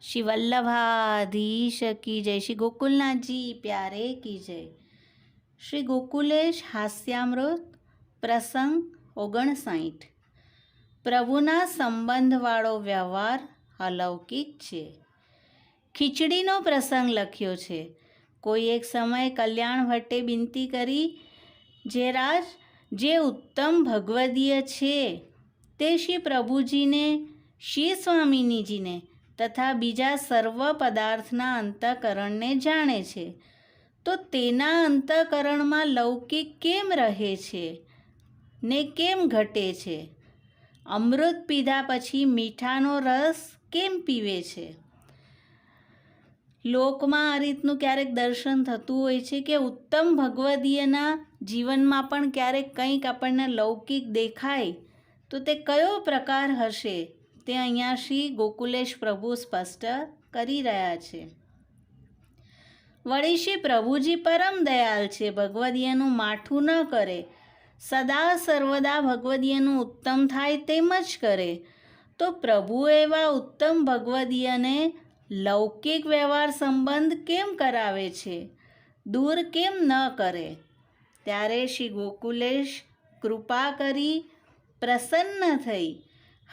શ્રી વલ્લભાધીશ કી જય. શ્રી ગોકુલનાથજી, પ્યારે કી જય. શ્રી ગોકુલેશ હાસ્યામૃત પ્રસંગ ઓગણસાઠ. પ્રભુના સંબંધવાળો વ્યવહાર અલૌકિક છે. ખીચડીનો પ્રસંગ લખ્યો છે. કોઈ એક સમયે કલ્યાણ ભટ્ટે બિનતી કરી, જે રાજ, જે ઉત્તમ ભગવદીય છે, તે શ્રી પ્રભુજીને, શ્રી સ્વામિનીજીને તથા બીજા સર્વ પદાર્થના અંતઃકરણને જાણે છે. તો તેના અંતઃકરણમાં લૌકિક કેમ રહે છે? ને કેમ ઘટે છે? અમૃત પીધા પછી મીઠાનો રસ કેમ પીવે છે? લોકમાં આ રીતનું ક્યારેક દર્શન થતું હોય છે કે ઉત્તમ ભગવદીયના જીવનમાં પણ ક્યારેક કંઈક આપણને લૌકિક દેખાય, તો તે કયો પ્રકાર હશે? તે અહીંયા શ્રી ગોકુલેશ પ્રભુ સ્પષ્ટ કરી રહ્યા છે. વળી શ્રી પ્રભુજી પરમ દયાલ છે, ભગવદીયનું માઠું ન કરે. સદા સર્વદા ભગવદીયનું ઉત્તમ થાય તેમ જ કરે. તો પ્રભુ એવા ઉત્તમ ભગવદીયને લૌકિક વ્યવહાર સંબંધ કેમ કરાવે છે? દૂર કેમ ન કરે? ત્યારે શ્રી ગોકુલેશ કૃપા કરી પ્રસન્ન થઈ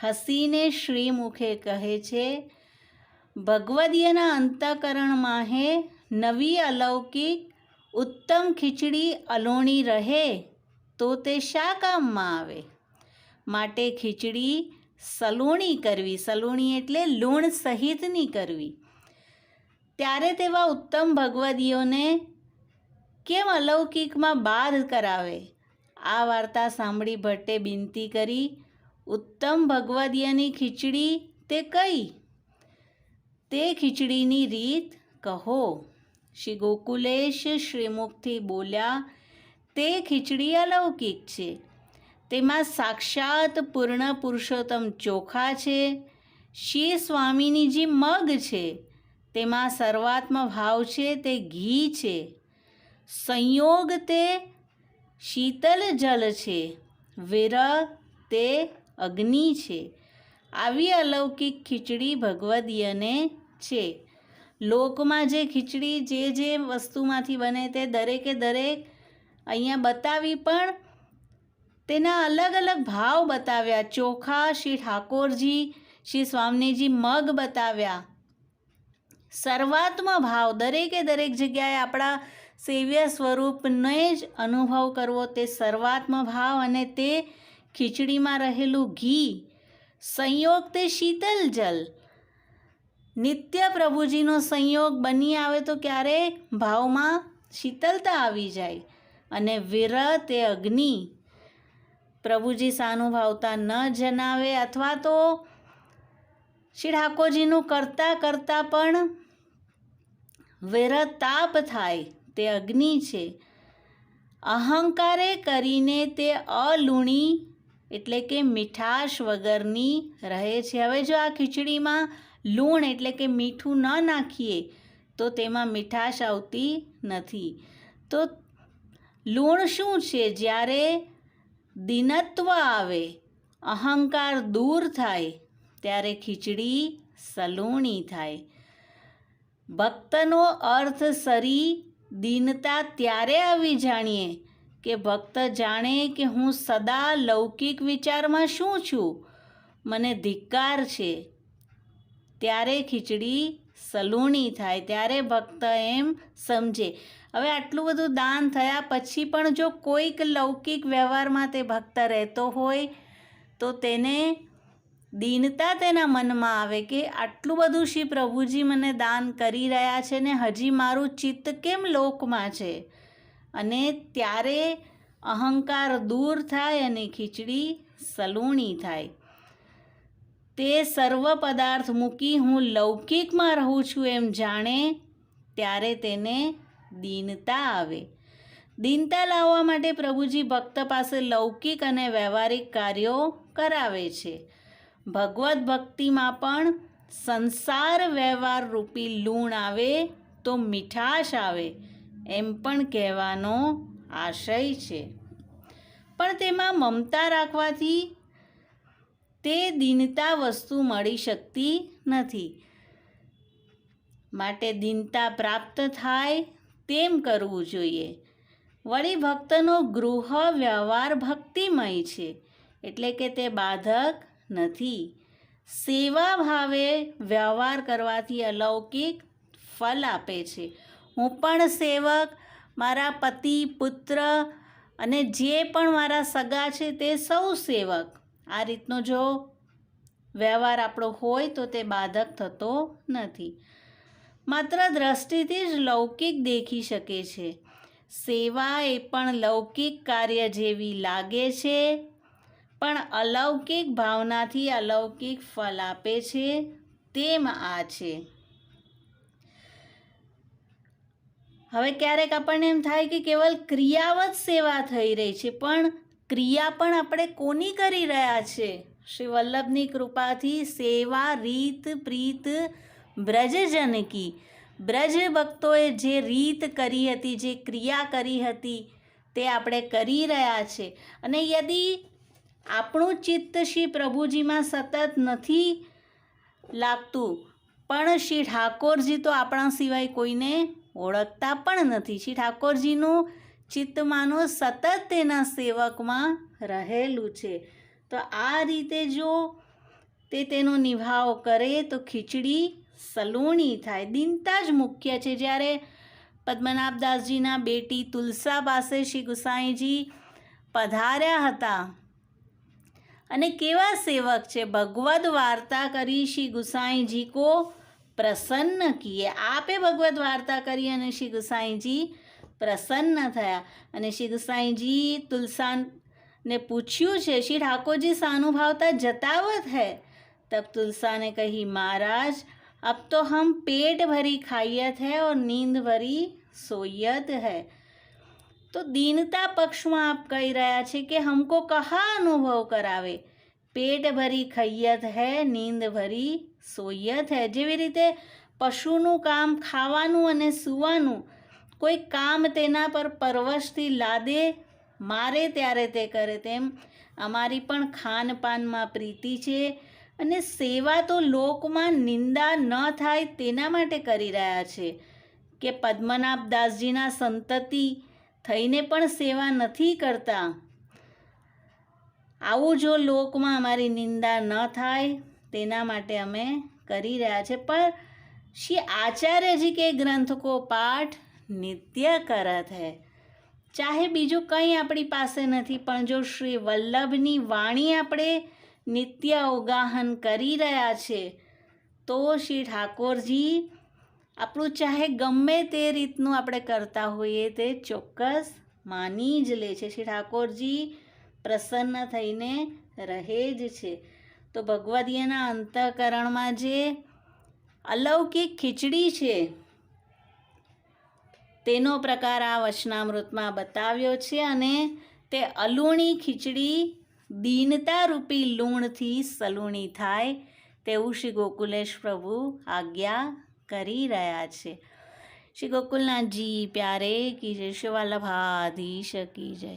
હસીને શ્રીમુખે કહે છે, ભગવદીયના અંતઃકરણમાં હે, નવી અલૌકિક, ઉત્તમ ખીચડી અલોણી રહે, તો તે શા કામમાં આવે? માટે ખીચડી સલુણી કરવી. સલુણી એટલે લૂણ સહિતની કરવી. ત્યારે તેવા ઉત્તમ ભગવદીઓને કેમ અલૌકિકમાં બાદ કરાવે? આ વાર્તા સાંભળી ભટ્ટે બિનતી કરી ઉત્તમ ભગવદીયની ખીચડી તે કઈ? તે ખીચડીની રીત કહો. શ્રી ગોકુલેશ શ્રીમુખથી બોલ્યા, તે ખીચડી અલૌકિક છે. તેમાં સાક્ષાત પૂર્ણ પુરુષોત્તમ ચોખા છે. શ્રી સ્વામીનીજી મગ છે, તેમાં સર્વાત્મ ભાવ છે, તે ઘી છે. સંયોગ તે શીતલ જલ છે. વિરહ તે અગ્નિ છે. આવી અલૌકિક ખીચડી ભગવદીયને છે. લોકમાં જે ખીચડી જે જે વસ્તુમાંથી બને તે દરેકે દરેક અહીંયા બતાવી પણ તેના અલગ અલગ ભાવ બતાવ્યા. ચોખા, શ્રી ઠાકોરજી, શ્રી સ્વામીજી મગ બતાવ્યા. સર્વાત્મ ભાવ દરેકે દરેક જગ્યાએ આપણા સેવ્ય સ્વરૂપને જ અનુભવ કરવો તે સર્વાત્મ ભાવ અને તે ખીચડીમાં રહેલું ઘી સંયોગ તે શીતલ જલ. નિત્ય પ્રભુજીનો સંયોગ બની આવે તો ક્યારે? ભાવમાં શીતલતા આવી જાય અને વિરહ તે અગ્નિ. પ્રભુજી સાનુભાવતા ન જણાવે અથવા તો શ્રી ઠાકોરજીનું કરતાં કરતાં પણ વિરહ તાપ થાય તે અગ્નિ છે. અહંકારે કરીને તે અલુણી એટલે કે મીઠાશ વગરની રહે છે. હવે જો આ ખીચડીમાં લૂણ એટલે કે મીઠું ન નાખીએ, તો તેમાં મીઠાશ આવતી નથી. તો લૂણ શું છે? જ્યારે દિનત્વ આવે, અહંકાર દૂર થાય, ત્યારે ખીચડી સલૂણી થાય. ભક્તનો અર્થ સરી દીનતા ત્યારે આવી જાણીએ કે ભક્ત જાણે કે હું સદા લૌકિક વિચારમાં શું છું? મને ધિક્કાર છે. ત્યારે ખીચડી સલૂણી થાય, ત્યારે ભક્ત એમ સમજે. હવે આટલું બધું દાન થયા પછી પણ જો કોઈક લૌકિક વ્યવહારમાં તે ભક્ત રહેતો હોય, તો તેને દીનતા તેના મનમાં આવે કે આટલું બધું શ્રી પ્રભુજી મને દાન કરી રહ્યા છે ને હજી મારું ચિત્ત કેમ લોકમાં છે? અને ત્યારે અહંકાર દૂર થાય અને ખીચડી સલૂણી થાય. તે સર્વ પદાર્થ મૂકી હું લૌકિકમાં રહું છું એમ જાણે ત્યારે તેને દીનતા આવે. દીનતા લાવવા માટે પ્રભુજી ભક્ત પાસે લૌકિક અને વ્યવહારિક કાર્યો કરાવે છે. ભગવત ભક્તિમાં પણ સંસાર વ્યવહાર રૂપી લૂણ આવે તો મીઠાશ આવે. એમ પણ કહેવાનો આશય છે. પણ તેમાં મમતા રાખવાથી તે દીનતા વસ્તુ મળી શકતી નથી. માટે દીનતા પ્રાપ્ત થાય તેમ કરવું જોઈએ. વળી ભક્તનો ગૃહ વ્યવહાર ભક્તિમય છે, એટલે કે તે બાધક નથી. સેવા ભાવે વ્યવહાર કરવાથી અલૌકિક ફલ આપે છે. હું પણ સેવક, મારા પતિ, પુત્ર અને જે પણ મારા સગા છે તે સૌ સેવક. આ રીતનો જો વ્યવહાર આપણો હોય તો તે બાધક થતો નથી. માત્ર દ્રષ્ટિથી જ લૌકિક દેખી શકે છે. સેવા એ પણ લૌકિક કાર્ય જેવી લાગે છે, પણ અલૌકિક ભાવનાથી અલૌકિક ફલ આપે છે, તેમ આ છે. હવે ક્યારેક આપણને એમ થાય કે કેવલ ક્રિયાવત સેવા થઈ રહી છે, પણ ક્રિયા પણ આપણે કોની કરી રહ્યા છે? શ્રી વલ્લભની કૃપાથી સેવા, રીત, પ્રીત બ્રજજનકી બ્રજ ભક્તોએ જે રીત કરી હતી, જે ક્રિયા કરી હતી, તે આપણે કરી રહ્યા છે. અને યદી આપણું ચિત્ત શ્રી પ્રભુજીમાં સતત નથી લાગતું, પણ શ્રી ઠાકોરજી તો આપણા સિવાય કોઈને ઓળખતા પણ નથી. શ્રી ઠાકોરજીનું ચિત્તમાનો સતત તેના સેવકમાં રહેલું છે. તો આ રીતે જો તે તેનો નિભાવ કરે તો ખીચડી સલૂણી થાય. દિનતા જ મુખ્ય છે. જ્યારે પદ્મનાભદાસજીના બેટી તુલસા પાસે શ્રી ગુસાઈજી પધાર્યા હતા અને કેવા સેવક છે? ભગવદ વાર્તા કરી શ્રી ગુસાઈજી કો પ્રસન્ન કિએ આપે ભગવદ વાર્તા કરી અને શ્રી ગુસાઈજી પ્રસન્ન થયા અને શ્રી ગુસાઈજી તુલસાને પૂછ્યું છે શ્રી ઠાકોરજી સાનુભાવતા જતાવત है तब तुलसा ने कही महाराज अब तो हम पेट भरी खाइयत है और नींद भरी सोयत है તો દીનતા પક્ષમાં આપ કહી રહ્યા છે કે હમકો કહા અનુભવ કરાવે પેટ ભરી ખૈયત હૈ નીંદ ભરી સોયત હૈ જેવી રીતે પશુનું કામ ખાવાનું અને સૂવાનું, કોઈ કામ તેના પર પરવશથી લાદે, મારે ત્યારે તે કરે તેમ. અમારી પણ ખાનપાનમાં પ્રીતિ છે અને સેવા તો લોકમાં નિંદા ન થાય તેના માટે કરી રહ્યા છે કે પદ્મનાભ દાસજીના સંતતિ થઈને પણ સેવા નથી કરતા. આવું જો લોકમાં અમારી નિંદા ન થાય તેના માટે અમે કરી રહ્યા છે. પણ શ્રી આચાર્યજી કે ગ્રંથ કો પાઠ નિત્ય કરત હૈ. ચાહે બીજું કંઈ આપણી પાસે નથી, પણ જો શ્રી વલ્લભની વાણી આપણે નિત્ય ઉગાહન કરી રહ્યા છે, તો શ્રી ઠાકોરજી આપણું ચાહે ગમે તે રીતનું આપણે કરતા હોઈએ તે ચોક્કસ માની જ લે છે. શ્રી ઠાકોરજી પ્રસન્ન થઈને રહે જ છે. તો ભગવદીયના અંતઃકરણમાં જે અલૌકિક ખીચડી છે, તેનો પ્રકાર આ વચનામૃતમાં બતાવ્યો છે અને તે અલૂણી ખીચડી દીનતારૂપી લૂણથી સલૂણી થાય તેવું શ્રી ગોકુલેશ પ્રભુ આજ્ઞા કરી રહ્યા છે. શ્રી ગોકુલનાથજી પ્યારે કી જય શિવાલભાધીશ કી જય.